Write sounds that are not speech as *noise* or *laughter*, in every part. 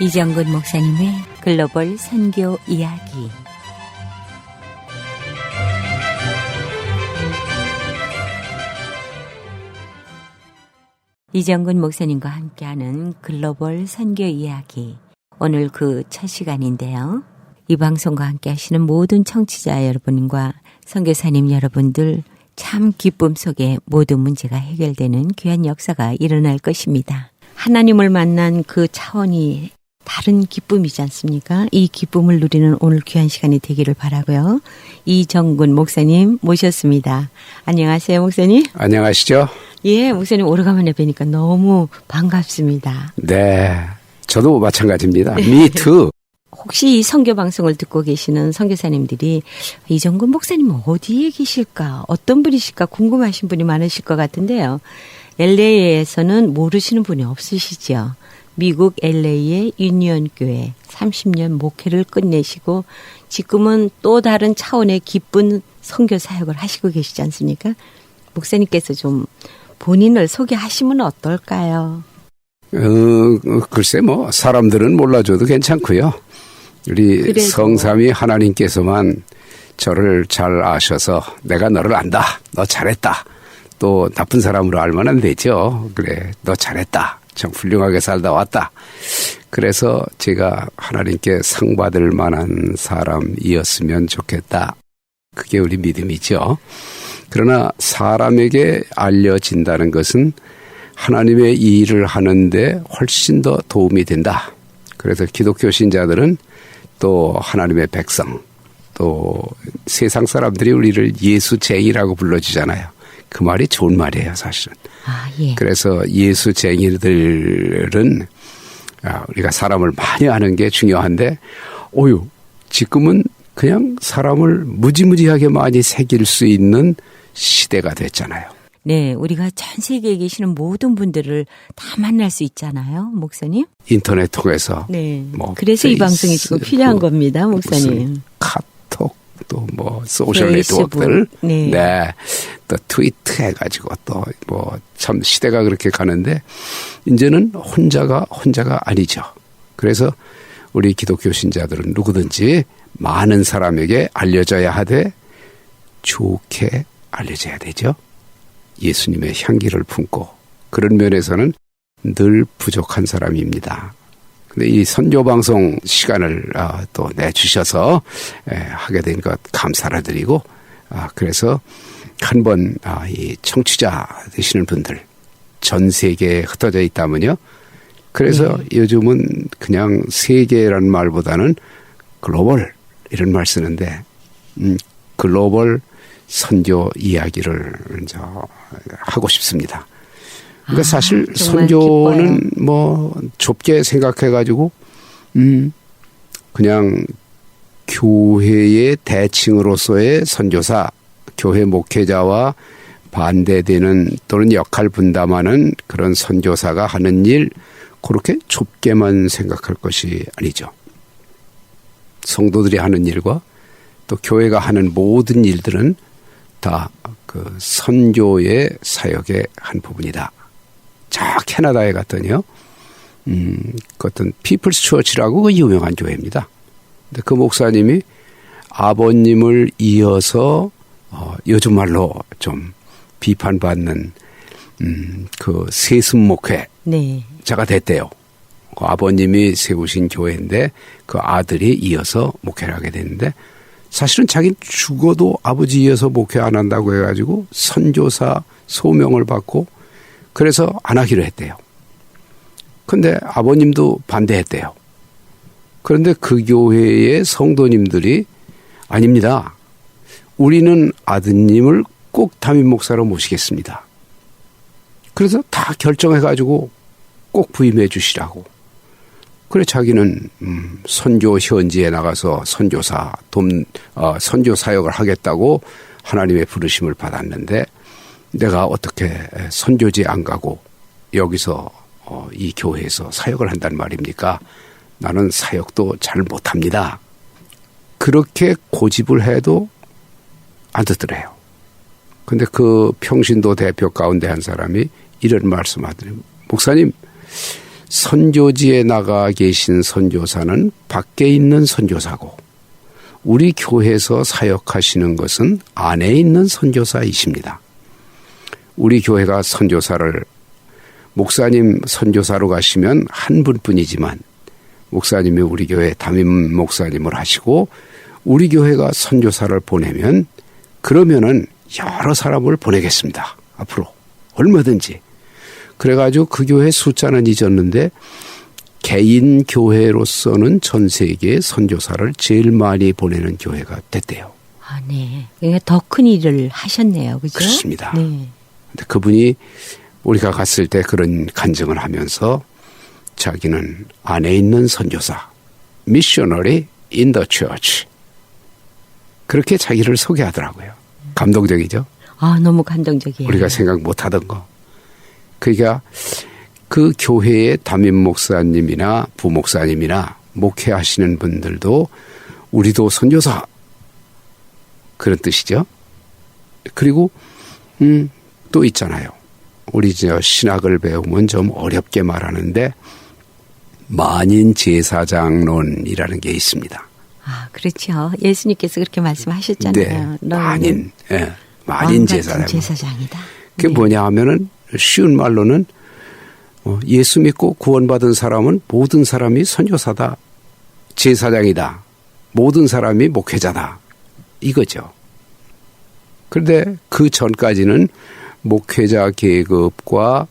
이정근 목사님의 글로벌 선교 이야기. 이정근 목사님과 함께하는 글로벌 선교 이야기. 오늘 그 첫 시간인데요. 이 방송과 함께 하시는 모든 청취자 여러분과 선교사님 여러분들 참 기쁨 속에 모든 문제가 해결되는 귀한 역사가 일어날 것입니다. 하나님을 만난 그 차원이 다른 기쁨이지 않습니까? 이 기쁨을 누리는 오늘 귀한 시간이 되기를 바라고요. 이정근 목사님 모셨습니다. 안녕하세요, 목사님. 안녕하시죠? 예, 목사님 오래간만에 뵈니까 너무 반갑습니다. 네. 저도 마찬가지입니다. Too. 혹시 이 선교 방송을 듣고 계시는 선교사님들이 이정근 목사님은 어디에 계실까? 어떤 분이실까? 궁금하신 분이 많으실 것 같은데요. LA에서는 모르시는 분이 없으시죠? 미국 LA의 유니언 교회 30년 목회를 끝내시고 지금은 또 다른 차원의 기쁜 선교 사역을 하시고 계시지 않습니까? 목사님께서 좀 본인을 소개하시면 어떨까요? 어, 글쎄 뭐 사람들은 몰라줘도 괜찮고요. 우리 그래도. 성삼이 하나님께서만 저를 잘 아셔서 내가 너를 안다. 너 잘했다. 또 나쁜 사람으로 알면 안 되죠. 그래. 너 잘했다. 참 훌륭하게 살다 왔다. 그래서 제가 하나님께 상 받을 만한 사람이었으면 좋겠다. 그게 우리 믿음이죠. 그러나 사람에게 알려진다는 것은 하나님의 이 일을 하는데 훨씬 더 도움이 된다. 그래서 기독교 신자들은 또 하나님의 백성, 또 세상 사람들이 우리를 예수쟁이라고 불러주잖아요. 그 말이 좋은 말이에요, 사실은. 아, 예. 그래서 예수쟁이들은 아, 우리가 사람을 많이 아는 게 중요한데, 오유, 지금은 그냥 사람을 무지무지하게 많이 새길 수 있는 시대가 됐잖아요. 네, 우리가 전 세계에 계시는 모든 분들을 다 만날 수 있잖아요, 목사님. 인터넷 통해서 네. 뭐 그래서 이 방송이 지금 필요한 겁니다, 무슨 목사님. 카톡 또 뭐 소셜 페이스북, 네트워크들 네. 또 트위트 해가지고 또 뭐 참 시대가 그렇게 가는데 이제는 혼자가 혼자가 아니죠. 그래서 우리 기독교 신자들은 누구든지 많은 사람에게 알려져야 하되 좋게 알려져야 되죠. 예수님의 향기를 품고 그런 면에서는 늘 부족한 사람입니다. 근데 이 선교 방송 시간을 아, 또 내주셔서 에, 하게 된 것 감사를 드리고 아, 그래서 한번 아, 이 청취자 되시는 분들 전 세계에 흩어져 있다면요. 그래서 요즘은 그냥 세계라는 말보다는 글로벌 이런 말 쓰는데 음, 글로벌 선교 이야기를 이제 하고 싶습니다. 그러니까 아, 사실 선교는 뭐 좁게 생각해 가지고 음 그냥 교회의 대칭으로서의 선교사, 교회 목회자와 반대되는 또는 역할 분담하는 그런 선교사가 하는 일 그렇게 좁게만 생각할 것이 아니죠. 성도들이 하는 일과 또 교회가 하는 모든 일들은 다 그 선교의 사역의 한 부분이다. 저 캐나다에 갔더니요. 음, 그 어떤 피플스 처치라고 그 유명한 교회입니다. 근데 그 목사님이 아버님을 이어서 어, 요즘 말로 좀 비판받는 음, 그 세습 목회 네. 자가 됐대요. 그 아버님이 세우신 교회인데 그 아들이 이어서 목회를 하게 됐는데 사실은 자기는 죽어도 아버지 이어서 목회 안 한다고 해가지고 선교사 소명을 받고 그래서 안 하기로 했대요. 근데 아버님도 반대했대요. 그런데 그 교회의 성도님들이 아닙니다. 우리는 아드님을 꼭 담임 목사로 모시겠습니다. 그래서 다 결정해가지고 꼭 부임해 주시라고. 그래 자기는 음, 선교 현지에 나가서 선교사 돔 어, 선교 사역을 하겠다고 하나님의 부르심을 받았는데 내가 어떻게 선교지 안 가고 여기서 어, 이 교회에서 사역을 한단 말입니까? 나는 사역도 잘 못합니다. 그렇게 고집을 해도 안 듣더래요. 근데 그 평신도 대표 가운데 한 사람이 이런 말씀하더니 목사님 선교지에 나가 계신 선교사는 밖에 있는 선교사고 우리 교회에서 사역하시는 것은 안에 있는 선교사이십니다. 우리 교회가 선교사를 목사님 선교사로 가시면 한 분뿐이지만 목사님이 우리 교회 담임 목사님을 하시고 우리 교회가 선교사를 보내면 그러면은 여러 사람을 보내겠습니다. 앞으로 얼마든지. 그래가지고 그 교회 숫자는 잊었는데 개인 교회로서는 전 세계에 선교사를 제일 많이 보내는 교회가 됐대요. 아, 네. 그러니까 더큰 일을 하셨네요. 그죠? 그렇습니다. 네. 근데 그분이 우리가 갔을 때 그런 간증을 하면서 자기는 안에 있는 선교사, 미셔너리 인더 처치. 그렇게 자기를 소개하더라고요. 감동적이죠? 아, 너무 감동적이에요. 우리가 생각 못 하던 거. 그러니까 그 교회의 담임 목사님이나 부목사님이나 목회하시는 분들도 우리도 선교사 그런 뜻이죠. 그리고 음, 또 있잖아요. 우리 저 신학을 배우면 좀 어렵게 말하는데 만인 제사장론이라는 게 있습니다. 아, 그렇죠. 예수님께서 그렇게 말씀하셨잖아요. 네, 만인, 예, 왕 만인 제사장. 제사장이다. 그게 네. 뭐냐 하면은 쉬운 말로는 어, 예수 믿고 구원받은 사람은 모든 사람이 선교사다, 제사장이다, 모든 사람이 목회자다. 이거죠. 그런데 그 전까지는 목회자 계급과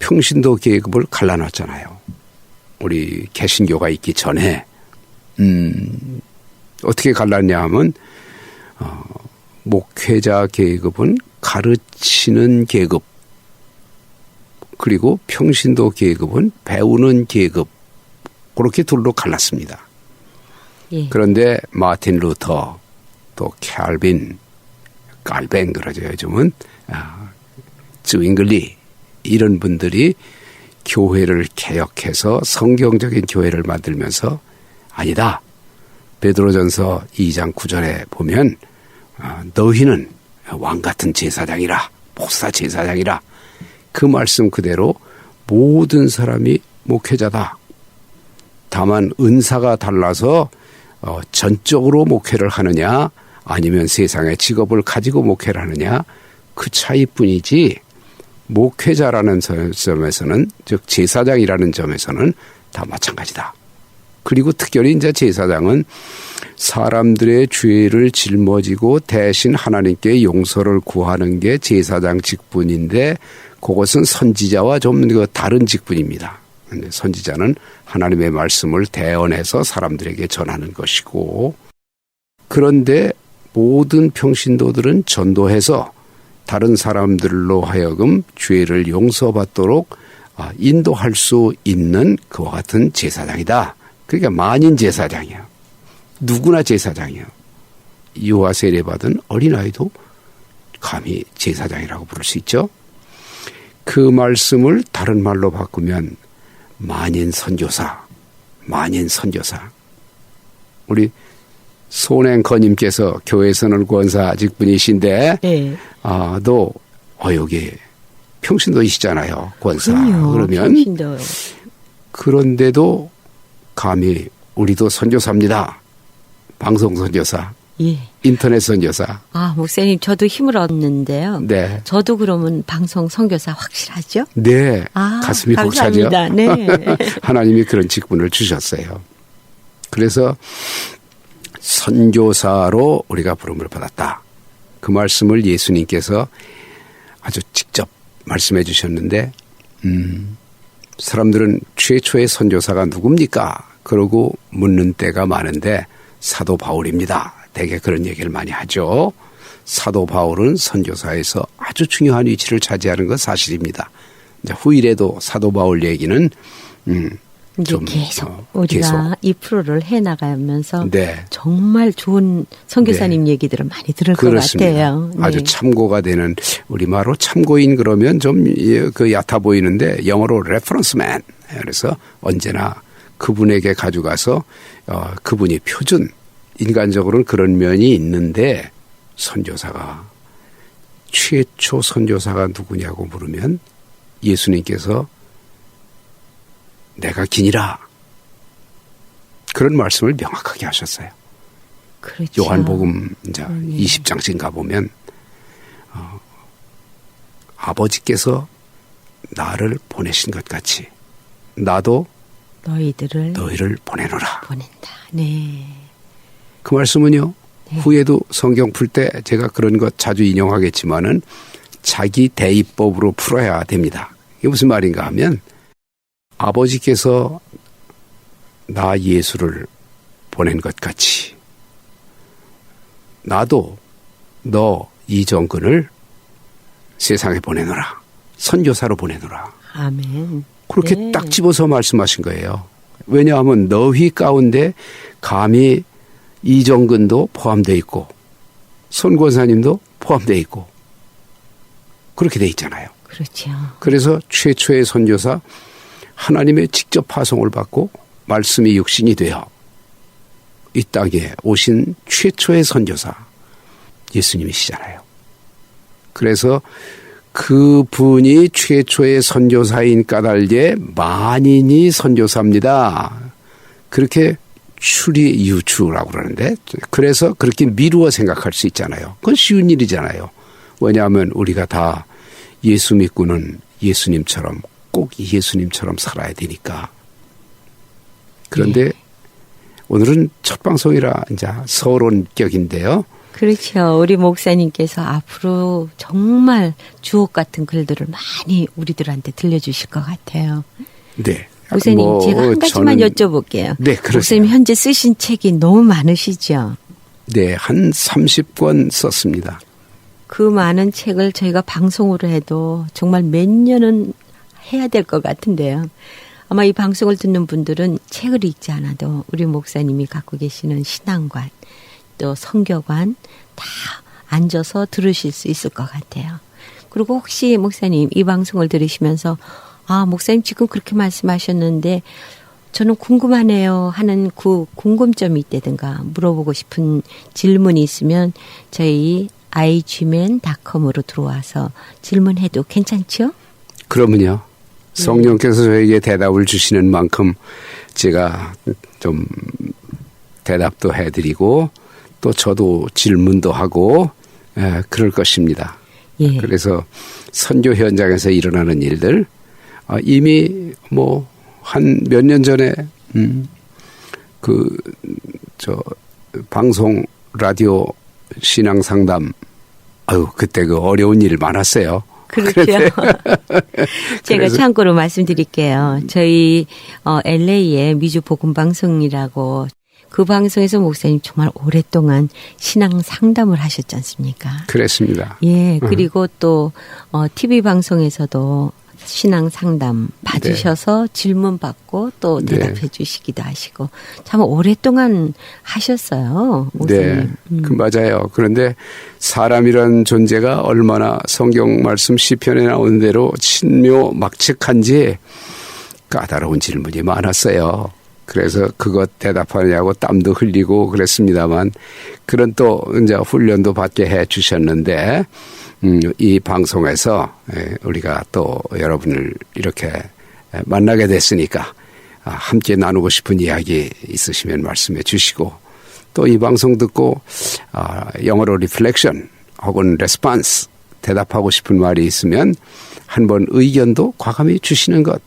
평신도 계급을 갈라놨잖아요. 우리 개신교가 있기 전에. 음, 어떻게 갈랐냐 하면 어, 목회자 계급은 가르치는 계급 그리고 평신도 계급은 배우는 계급 그렇게 둘로 갈랐습니다. 예. 그런데 마틴 루터 또 캘빈 깔뱅 그러죠 요즘은 아, 쯔윙글리 이런 분들이 교회를 개혁해서 성경적인 교회를 만들면서 아니다 베드로전서 2장 9절에 보면 아, 너희는 왕 같은 제사장이라 목사 제사장이라 그 말씀 그대로 모든 사람이 목회자다. 다만 은사가 달라서 어, 전적으로 목회를 하느냐 아니면 세상의 직업을 가지고 목회를 하느냐 그 차이뿐이지 목회자라는 점에서는 즉 제사장이라는 점에서는 다 마찬가지다. 그리고 특별히 이제 제사장은 사람들의 죄를 짊어지고 대신 하나님께 용서를 구하는 게 제사장 직분인데 그것은 선지자와 좀 그 다른 직분입니다. 선지자는 하나님의 말씀을 대언해서 사람들에게 전하는 것이고 그런데 모든 평신도들은 전도해서 다른 사람들로 하여금 죄를 용서받도록 아, 인도할 수 있는 그와 같은 제사장이다. 그러니까 만인 제사장이야. 누구나 제사장이야. 유아 세례 받은 어린아이도 감히 제사장이라고 부를 수 있죠. 그 말씀을 다른 말로 바꾸면 만인 선교사, 만인 선교사. 우리 손행커님께서 교회에서는 권사 직분이신데, 네. 아, 너, 어, 여기 평신도이시잖아요, 권사. 그럼요. 그러면 평신도. 그런데도 감히 우리도 선교사입니다. 방송 선교사, 예. 인터넷 선 교사. 아, 목사님, 저도 힘을 얻는데요. 네. 저도 그러면 방송 선교사 확실하죠? 네. 아, 가슴이 벅차죠. 감사합니다. 네. *laughs* 하나님이 그런 직분을 주셨어요. 그래서 선교사로 우리가 부름을 받았다. 그 말씀을 예수님께서 아주 직접 말씀해 주셨는데, 음, 사람들은 최초의 선교사가 누굽니까? 그러고 묻는 때가 많은데 사도 바울입니다. 대개 그런 얘기를 많이 하죠. 사도 바울은 선교사에서 아주 중요한 위치를 차지하는 건 사실입니다. 이제 후일에도 사도 바울 얘기는 음, 이제 좀, 계속 어, 우리가 계속. 이 프로를 해 나가면서 네. 정말 좋은 선교사님 얘기들을 많이 들을 것 같아요. 네. 아주 참고가 되는 우리 말로 참고인 그러면 좀 그 얕아 보이는데 영어로 레퍼런스맨. 그래서 언제나 그분에게 가져가서 어 그분이 표준 인간적으로는 그런 면이 있는데 선교사가 최초 선교사가 누구냐고 물으면 예수님께서 내가 기니라 그런 말씀을 명확하게 하셨어요. 그렇죠. 요한복음 이제 음, 예. 20장쯤 가보면 어, 아버지께서 나를 보내신 것 같이 나도 너희들을 너희를 보내노라. 보낸다. 네. 그 말씀은요. 네. 후에도 성경 풀 때 제가 그런 것 자주 인용하겠지만은 자기 대입법으로 풀어야 됩니다. 이게 무슨 말인가 하면 아버지께서 나 예수를 보낸 것 같이 나도 너 이정근을 세상에 보내노라. 선교사로 보내노라. 아멘. 그렇게 네. 딱 집어서 말씀하신 거예요. 왜냐하면 너희 가운데 감히 이정근도 포함되어 있고 손권사님도 포함되어 있고 그렇게 돼 있잖아요. 그렇죠. 그래서 최초의 선교사 하나님의 직접 파송을 받고 말씀이 육신이 되어 이 땅에 오신 최초의 선교사 예수님이시잖아요. 그래서 그 분이 최초의 선교사인 까닭에 만인이 선교사입니다. 그렇게 추리 유추라고 그러는데 그래서 그렇게 미루어 생각할 수 있잖아요. 그건 쉬운 일이잖아요. 왜냐하면 우리가 다 예수 믿고는 예수님처럼 꼭 예수님처럼 살아야 되니까. 그런데 오늘은 첫 방송이라 이제 서론격인데요. 그렇죠. 우리 목사님께서 앞으로 정말 주옥 같은 글들을 많이 우리들한테 들려주실 것 같아요. 네. 목사님, 뭐 제가 한 가지만 여쭤볼게요. 네. 목사님 현재 쓰신 책이 너무 많으시죠? 네, 한 30권 썼습니다. 그 많은 책을 저희가 방송으로 해도 정말 몇 년은 해야 될 것 같은데요. 아마 이 방송을 듣는 분들은 책을 읽지 않아도 우리 목사님이 갖고 계시는 신앙관 또 성교관 다 앉아서 들으실 수 있을 것 같아요. 그리고 혹시 목사님 이 방송을 들으시면서 아, 목사님 지금 그렇게 말씀하셨는데 저는 궁금하네요 하는 그 궁금점이 있다든가 물어보고 싶은 질문이 있으면 저희 igman.com으로 들어와서 질문해도 괜찮죠? 그러면요. 성령께서 저에게 대답을 주시는 만큼 제가 좀 대답도 해드리고 또 저도 질문도 하고 에, 그럴 것입니다. 예. 그래서 선교 현장에서 일어나는 일들 아, 이미 뭐 한 몇 년 전에 음, 그저 방송 라디오 신앙 상담 아유 그때 그 어려운 일 많았어요. 그렇죠. *laughs* 제가 참고로 말씀드릴게요. 저희 어, LA의 미주 복음 방송이라고 그 방송에서 목사님 정말 오랫동안 신앙 상담을 하셨지 않습니까? 그랬습니다. 예, 그리고 또 어, TV 방송에서도 신앙 상담 받으셔서 질문 받고 또 네. 대답해 주시기도 하시고 참 오랫동안 하셨어요, 네, 목사님. 음. 그 맞아요. 그런데 사람이란 존재가 얼마나 성경 말씀 시편에 나오는 대로 친묘 막측한지 까다로운 질문이 많았어요. 그래서 그것 대답하냐고 땀도 흘리고 그랬습니다만 그런 또 이제 훈련도 받게 해 주셨는데 음, 이 방송에서 예, 우리가 또 여러분을 이렇게 만나게 됐으니까 아, 함께 나누고 싶은 이야기 있으시면 말씀해 주시고 또 이 방송 듣고 아, 영어로 리플렉션 혹은 레스판스 대답하고 싶은 말이 있으면 한번 의견도 과감히 주시는 것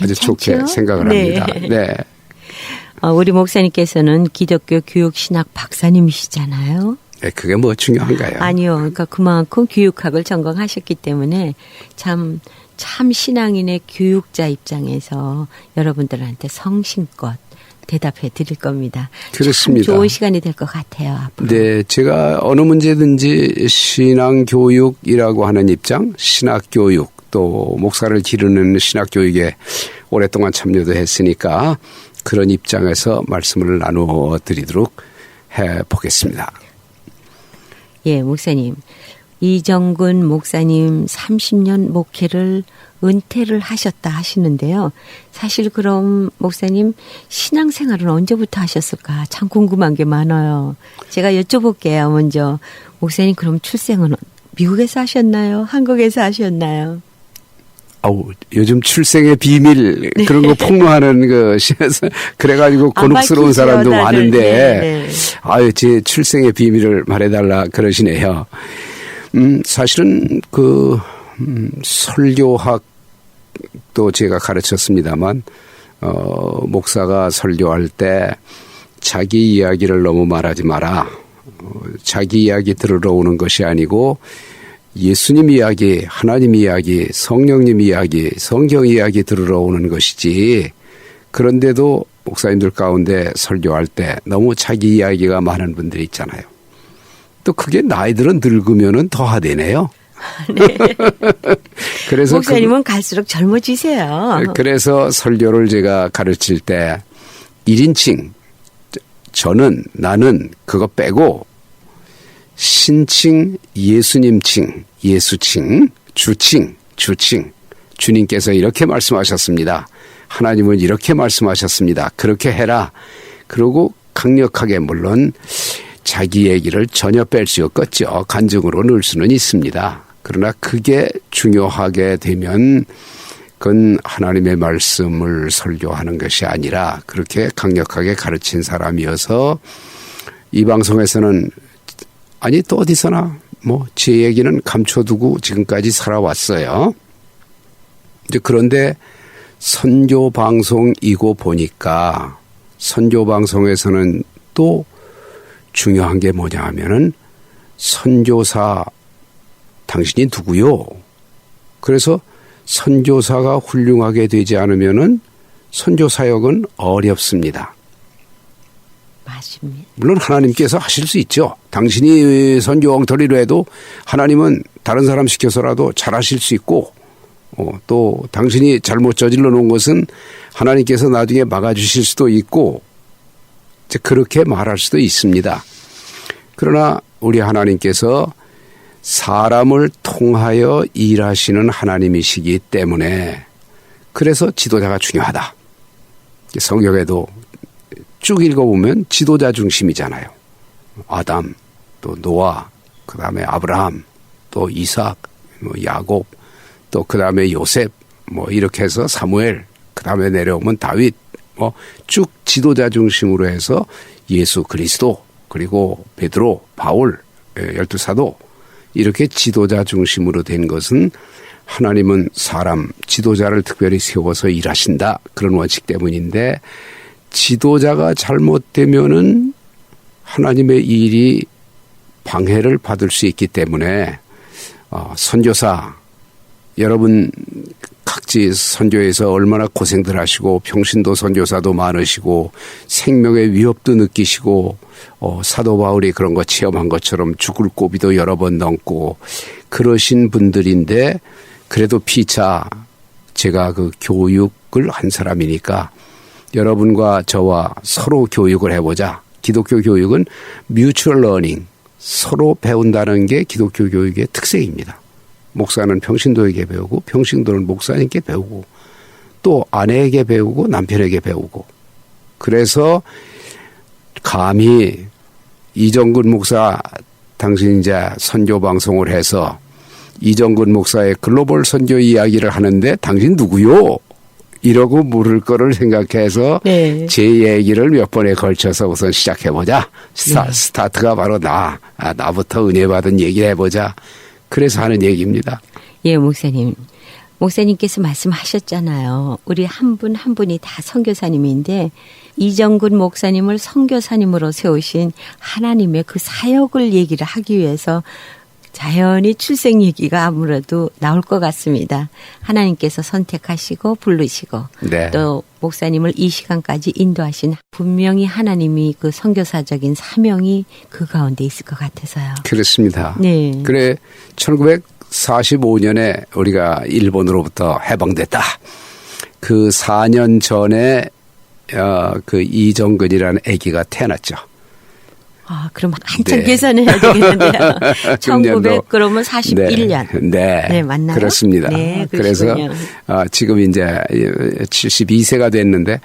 아주 좋게 괜찮죠? 생각을 네. 합니다. 네. 어, 우리 목사님께서는 기독교 교육신학 박사님이시잖아요. 네, 그게 뭐 중요한가요? 아니요. 그러니까 그만큼 교육학을 전공하셨기 때문에 참, 참 신앙인의 교육자 입장에서 여러분들한테 성심껏 대답해 드릴 겁니다. 그렇습니다. 참 좋은 시간이 될 것 같아요. 앞으로. 네, 제가 어느 문제든지 신앙 교육이라고 하는 입장, 신학 교육, 또 목사를 기르는 신학 교육에 오랫동안 참여도 했으니까 그런 입장에서 말씀을 나누어 드리도록 해 보겠습니다. 예, 목사님. 이정근 목사님 30년 목회를 은퇴를 하셨다 하시는데요. 사실 그럼 목사님 신앙생활은 언제부터 하셨을까? 참 궁금한 게 많아요. 제가 여쭤볼게요, 먼저. 목사님 그럼 출생은 미국에서 하셨나요? 한국에서 하셨나요? 아우 요즘 출생의 비밀 그런 거 폭로하는 그 시에서 *laughs* 그래가지고 안 곤혹스러운 사람도. 많은데 네, 네. 아유 제 출생의 비밀을 말해달라 그러시네요. 음 사실은 그 음, 설교학도 제가 가르쳤습니다만 어 목사가 설교할 때 자기 이야기를 너무 말하지 마라. 어, 자기 이야기 들으러 오는 것이 아니고 예수님 이야기, 하나님 이야기, 성령님 이야기, 성경 이야기 들으러 오는 것이지. 그런데도 목사님들 가운데 설교할 때 너무 자기 이야기가 많은 분들이 있잖아요. 또 그게 나이들은 늙으면은 더 하대네요. *laughs* 그래서 그- 목사님은 갈수록 젊어지세요. 그래서 설교를 제가 가르칠 때 1인칭 저는 나는 그거 빼고 신칭 예수님칭 예수칭 주칭 주칭 주님께서 이렇게 말씀하셨습니다. 하나님은 이렇게 말씀하셨습니다. 그렇게 해라. 그리고 강력하게 물론 자기 얘기를 전혀 뺄 수 없겠죠. 간증으로 넣을 수는 있습니다. 그러나 그게 중요하게 되면 그건 하나님의 말씀을 설교하는 것이 아니라 그렇게 강력하게 가르친 사람이어서 이 방송에서는 아니 또 어디서나 뭐 제 얘기는 감춰두고 지금까지 살아왔어요. 이제 그런데 선교 방송이고 보니까 선교 방송에서는 또 중요한 게 뭐냐 하면은 선교사 당신이 누구요? 그래서 선교사가 훌륭하게 되지 않으면은 선교 사역은 어렵습니다. 맞습니다. 물론 하나님께서 하실 수 있죠. 당신이 선교 엉터리로 해도 하나님은 다른 사람 시켜서라도 잘하실 수 있고 어, 또 당신이 잘못 저질러 놓은 것은 하나님께서 나중에 막아주실 수도 있고 이제 그렇게 말할 수도 있습니다. 그러나 우리 하나님께서 사람을 통하여 일하시는 하나님이시기 때문에 그래서 지도자가 중요하다. 성경에도 쭉 읽어보면 지도자 중심이잖아요. 아담, 또 노아, 그 다음에 아브라함, 또 이삭, 뭐 야곱, 또 그 다음에 요셉, 뭐 이렇게 해서 사무엘, 그 다음에 내려오면 다윗, 뭐 쭉 지도자 중심으로 해서 예수 그리스도, 그리고 베드로, 바울, 예, 열두 사도, 이렇게 지도자 중심으로 된 것은 하나님은 사람, 지도자를 특별히 세워서 일하신다. 그런 원칙 때문인데 지도자가 잘못되면은 하나님의 일이 방해를 받을 수 있기 때문에 어, 선교사 여러분 각지 선교에서 얼마나 고생들 하시고 평신도 선교사도 많으시고 생명의 위협도 느끼시고 어, 사도 바울이 그런 거 체험한 것처럼 죽을 고비도 여러 번 넘고 그러신 분들인데 그래도 피차 제가 그 교육을 한 사람이니까 여러분과 저와 서로 교육을 해보자. 기독교 교육은 뮤추얼 러닝, 서로 배운다는 게 기독교 교육의 특색입니다. 목사는 평신도에게 배우고 평신도는 목사님께 배우고 또 아내에게 배우고 남편에게 배우고 그래서 감히 이정근 목사 당신 이제 선교 방송을 해서 이정근 목사의 글로벌 선교 이야기를 하는데 당신 누구요? 이러고 물을 거를 생각해서 네. 제 얘기를 몇 번에 걸쳐서 우선 시작해보자. 스타, 스타트가 바로 나. 아, 나부터 은혜 받은 얘기를 해보자. 그래서 하는 얘기입니다. 예, 목사님. 목사님께서 말씀하셨잖아요. 우리 한 분한 분이 다 선교사님인데 이정근 목사님을 선교사님으로 세우신 하나님의 그 사역을 얘기를 하기 위해서 자연히 출생 얘기가 아무래도 나올 것 같습니다. 하나님께서 선택하시고 부르시고 네. 또 목사님을 이 시간까지 인도하신 분명히 하나님이 그 선교사적인 사명이 그 가운데 있을 것 같아서요. 그렇습니다. 네. 그래 1945년에 우리가 일본으로부터 해방됐다. 그 4년 전에 어, 그 이정근이라는 아기가 태어났죠. 아, 그럼 한참 네. 계산해야 되겠는데요. *laughs* 금년도. 1900 그러면 41년. 네. 네, 맞나요? 그렇습니다. 네, 그래서. 아, 지금 이제 72세가 됐는데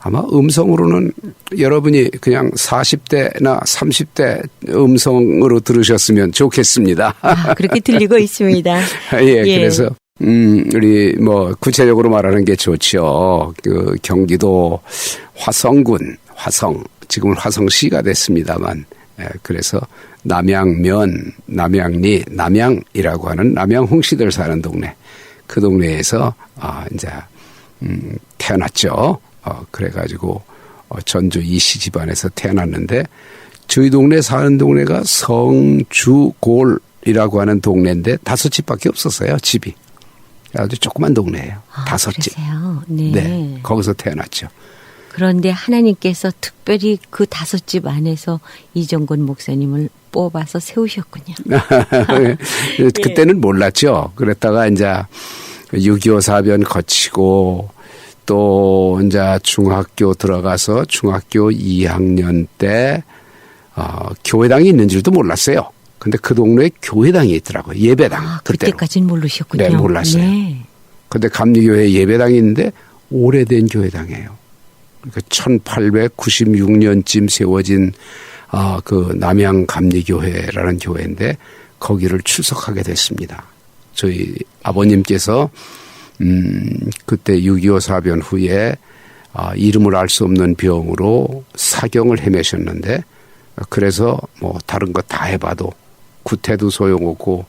아마 음성으로는 여러분이 그냥 40대나 30대 음성으로 들으셨으면 좋겠습니다. 아, 그렇게 들리고 있습니다. *laughs* 예, 그래서 음, 우리 뭐 구체적으로 말하는 게 좋죠. 그 경기도 화성군 화성 지금은 화성시가 됐습니다만 예, 그래서 남양면, 남양리, 남양이라고 하는 남양 홍씨들 사는 동네 그 동네에서 아 이제 음, 태어났죠. 어, 그래가지고 어, 전주 이씨 집안에서 태어났는데 저희 동네 사는 동네가 성주골이라고 하는 동네인데 다섯 집밖에 없었어요 집이 아주 조그만 동네예요 아, 다섯 집. 그러세요? 네. 네, 거기서 태어났죠. 그런데 하나님께서 특별히 그 다섯 집 안에서 이정근 목사님을 뽑아서 세우셨군요. *laughs* 그때는 몰랐죠. 그랬다가 이제 6.25 사변 거치고 또 이제 중학교 들어가서 중학교 2학년 때 어, 교회당이 있는 줄도 몰랐어요. 근데 그 동네에 교회당이 있더라고요. 예배당. 아. 그때까지는 모르셨군요. 네, 몰랐어요. 네. 근데 감리교회 예배당이 있는데 오래된 교회당이에요. 그러니까 1896년쯤 세워진 아, 그 남양 감리교회라는 교회인데 거기를 출석하게 됐습니다. 저희 아버님께서 음, 그때 6.25 사변 후에 아, 이름을 알 수 없는 병으로 사경을 헤매셨는데 그래서 뭐 다른 거다 해봐도 구태도 소용없고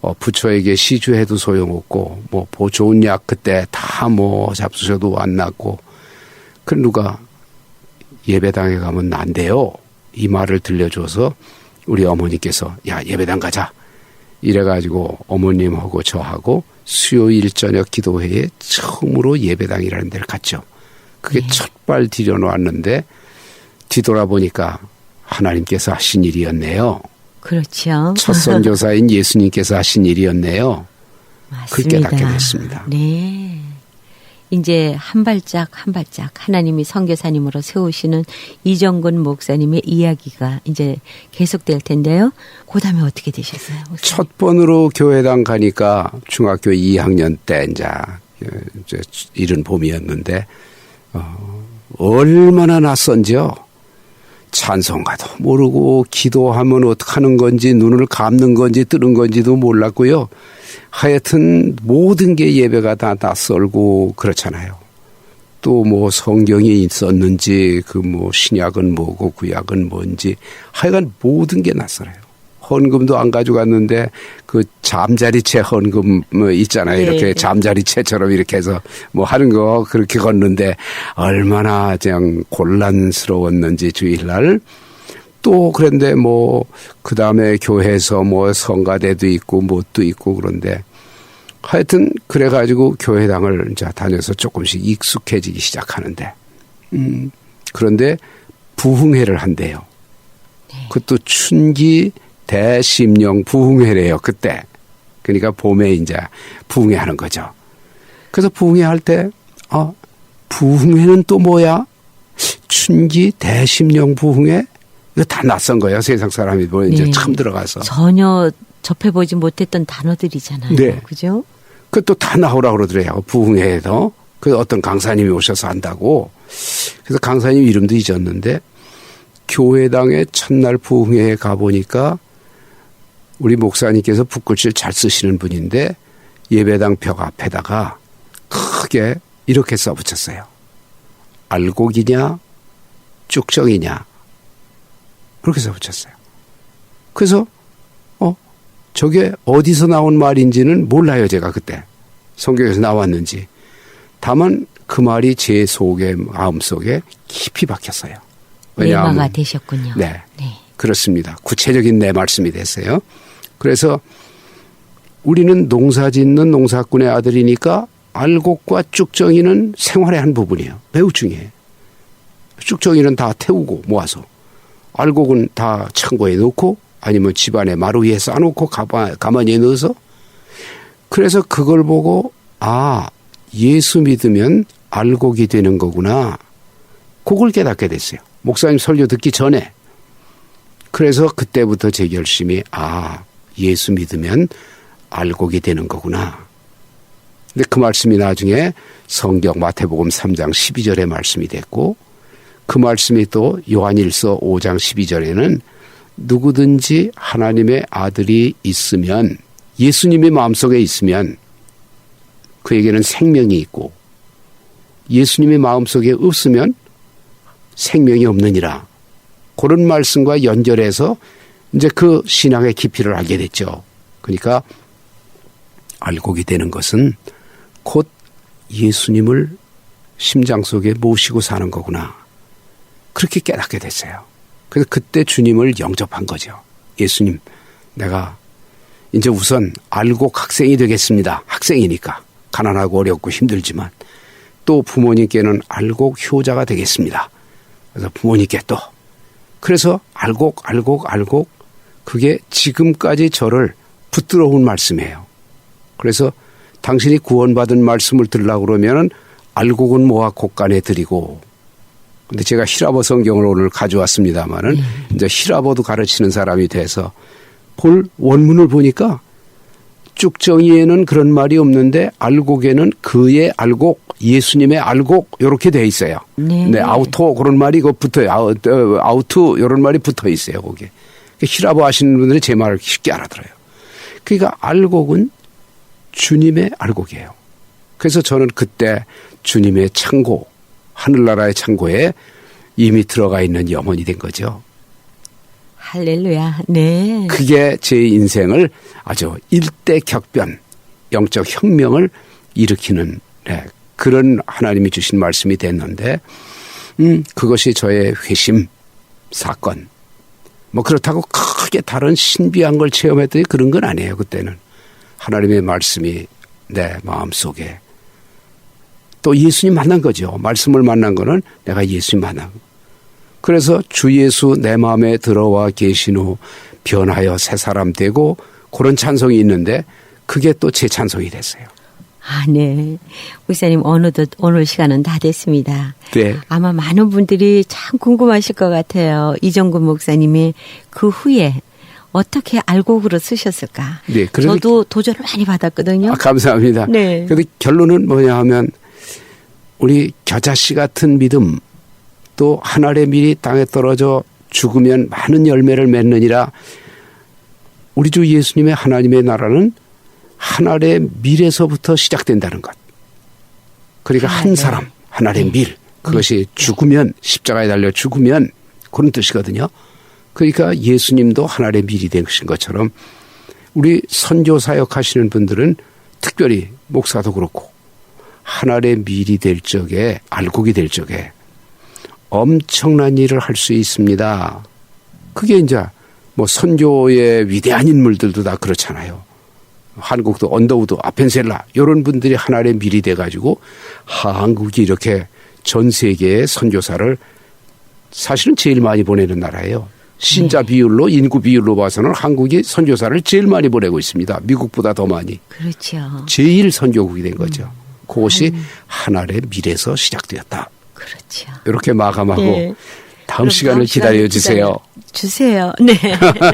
어, 부처에게 시주해도 소용없고 뭐보 좋은 약 그때 다 뭐 잡수셔도 안 낫고 그 누가 예배당에 가면 난대요 이 말을 들려줘서 우리 어머니께서 야 예배당 가자 이래가지고 어머님하고 저하고 수요일 저녁 기도회에 처음으로 예배당이라는 데를 갔죠. 그게 네. 첫발 들여놓았는데 뒤돌아보니까 하나님께서 하신 일이었네요. 그렇죠. 첫 선교사인 예수님께서 하신 일이었네요. 그걸 맞습니다. 깨닫게 됐습니다. 네. 이제 한 발짝 한 발짝 하나님이 선교사님으로 세우시는 이정근 목사님의 이야기가 이제 계속될 텐데요. 그 다음에 어떻게 되셨어요? 목사님? 첫 번으로 교회당 가니까 중학교 2학년 때 이제, 이제 이른 봄이었는데 어, 얼마나 낯선지요. 찬송가도 모르고 기도하면 어떻게 하는 건지 눈을 감는 건지 뜨는 건지도 몰랐고요. 하여튼 모든 게 예배가 다 낯설고 그렇잖아요. 또 뭐 성경이 있었는지 그 뭐 신약은 뭐고 구약은 뭔지 하여간 모든 게 낯설어요. 헌금도 안 가져갔는데 그 잠자리채 헌금 뭐 있잖아요. 네, 이렇게 네. 잠자리채처럼 이렇게 해서 뭐 하는 거 그렇게 걷는데 얼마나 그냥 곤란스러웠는지 주일날 또 그런데 뭐 그다음에 교회에서 뭐 성가대도 있고 뭣도 있고 그런데 하여튼 그래 가지고 교회당을 이제 다녀서 조금씩 익숙해지기 시작하는데 음 그런데 부흥회를 한대요. 그것도 춘기 대심령 부흥회래요 그때. 그러니까 봄에 이제 부흥회 하는 거죠. 그래서 부흥회 할 때, 아, 부흥회는 또 뭐야? 춘기 대심령 부흥회? 이거 다 낯선 거예요. 세상 사람이 뭐 이제 네. 처음 들어가서. 전혀 접해보지 못했던 단어들이잖아요. 네. 그죠? 그것도 다 나오라 그러더래요. 부흥회에서. 그 어떤 강사님이 오셔서 한다고. 그래서 강사님 이름도 잊었는데 교회당의 첫날 부흥회에 가보니까 우리 목사님께서 붓글씨를 잘 쓰시는 분인데 예배당 벽 앞에다가 크게 이렇게 써붙였어요. 알곡이냐 쭉정이냐 그렇게 써붙였어요. 그래서 어 저게 어디서 나온 말인지는 몰라요 제가 그때 성경에서 나왔는지 다만 그 말이 제 속에 마음 속에 깊이 박혔어요. 되셨군요. 네. 네. 그렇습니다. 구체적인 내 말씀이 됐어요. 그래서 우리는 농사 짓는 농사꾼의 아들이니까 알곡과 쭉정이는 생활의 한 부분이에요. 매우 중요해요. 쭉정이는 다 태우고 모아서 알곡은 다 창고에 넣고 아니면 집안에 마루 위에 쌓아놓고 가만히 넣어서 그래서 그걸 보고 아 예수 믿으면 알곡이 되는 거구나. 그걸 깨닫게 됐어요. 목사님 설교 듣기 전에 그래서 그때부터 제 결심이 아 예수 믿으면 알곡이 되는 거구나. 근데 그 말씀이 나중에 성경 마태복음 3장 12절의 말씀이 됐고 그 말씀이 또 요한일서 5장 12절에는 누구든지 하나님의 아들이 있으면 예수님의 마음속에 있으면 그에게는 생명이 있고 예수님의 마음속에 없으면 생명이 없느니라. 그런 말씀과 연결해서 이제 그 신앙의 깊이를 알게 됐죠. 그러니까 알곡이 되는 것은 곧 예수님을 심장 속에 모시고 사는 거구나. 그렇게 깨닫게 됐어요. 그래서 그때 주님을 영접한 거죠. 예수님, 내가 이제 우선 알곡 학생이 되겠습니다. 학생이니까. 가난하고 어렵고 힘들지만 또 부모님께는 알곡 효자가 되겠습니다. 그래서 부모님께 또 그래서 알곡 알곡 알곡 그게 지금까지 저를 붙들어 온 말씀이에요. 그래서 당신이 구원받은 말씀을 들으려고 그러면은 알곡은 모아 곡간에 드리고 근데 제가 히라버 성경을 오늘 가져왔습니다마는 이제 히라버도 가르치는 사람이 돼서 볼 원문을 보니까 쭉정이에는 그런 말이 없는데 알곡에는 그의 알곡 예수님의 알곡 이렇게 돼 있어요. 네. 아우토 그런 말이 그 붙어요. 아우, 어, 아우투 이런 말이 붙어 있어요. 거기에 히라보 하시는 분들이 제 말을 쉽게 알아들어요. 그러니까 알곡은 주님의 알곡이에요. 그래서 저는 그때 주님의 창고 하늘나라의 창고에 이미 들어가 있는 영혼이 된 거죠. 할렐루야. 네. 그게 제 인생을 아주 일대 격변, 영적 혁명을 일으키는 네, 그런 하나님이 주신 말씀이 됐는데, 음, 그것이 저의 회심 사건. 뭐 그렇다고 크게 다른 신비한 걸 체험했더니 그런 건 아니에요, 그때는. 하나님의 말씀이 내 마음 속에 또 예수님 만난 거죠. 말씀을 만난 거는 내가 예수님 만난 거. 그래서 주 예수 내 마음에 들어와 계신 후 변하여 새 사람 되고 그런 찬송이 있는데 그게 또 제 찬송이 됐어요. 아, 네. 목사님, 어느덧 오늘 시간은 다 됐습니다. 네. 아마 많은 분들이 참 궁금하실 것 같아요. 이정근 목사님이 그 후에 어떻게 알곡으로 쓰셨을까? 네, 저도 도전을 많이 받았거든요. 아, 감사합니다. 네. 근데 결론은 뭐냐 하면 우리 겨자씨 같은 믿음 또 한 알의 밀이 땅에 떨어져 죽으면 많은 열매를 맺느니라 우리 주 예수님의 하나님의 나라는 한 알의 밀에서부터 시작된다는 것. 그러니까 아, 한 네. 사람, 한 알의 밀. 그것이 죽으면 십자가에 달려 죽으면 그런 뜻이거든요. 그러니까 예수님도 한 알의 밀이 된 것인 것처럼 우리 선교 사역 하시는 분들은 특별히 목사도 그렇고 한 알의 밀이 될 적에 알곡이 될 적에 엄청난 일을 할 수 있습니다. 그게 이제 뭐 선교의 위대한 인물들도 다 그렇잖아요. 한국도 언더우드, 아펜셀라 이런 분들이 한 알의 밀이 돼 가지고 한국이 이렇게 전 세계의 선교사를 사실은 제일 많이 보내는 나라예요. 신자 비율로 인구 비율로 봐서는 한국이 선교사를 제일 많이 보내고 있습니다. 미국보다 더 많이. 그렇죠. 제일 선교국이 된 거죠. 그것이 하나의 밀에서 시작되었다. 그렇죠. 이렇게 마감하고 네. 다음 시간을 다음 기다려 주세요. 주세요. 네.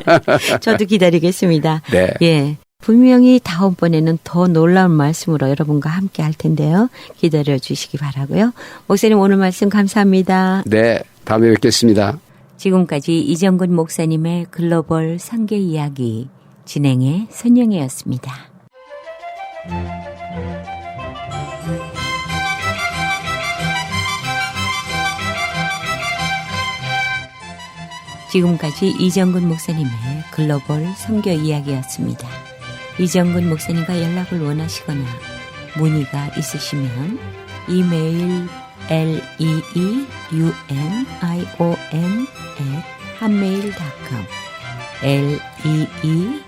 *laughs* 저도 기다리겠습니다. 네. 예. 분명히 다음번에는 더 놀라운 말씀으로 여러분과 함께 할 텐데요. 기다려 주시기 바라고요. 목사님 오늘 말씀 감사합니다. 네, 다음에 뵙겠습니다. 지금까지 이정근 목사님의 글로벌 상계 이야기 진행의 선영이었습니다. 지금까지 이정근 목사님의 글로벌 선교 이야기였습니다. 이정근 목사님과 연락을 원하시거나 문의가 있으시면 이메일 l e e u n i o n at 한메일.com l e e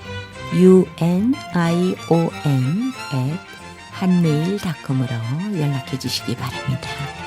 u n i o n at 한메일.com으로 연락해 주시기 바랍니다.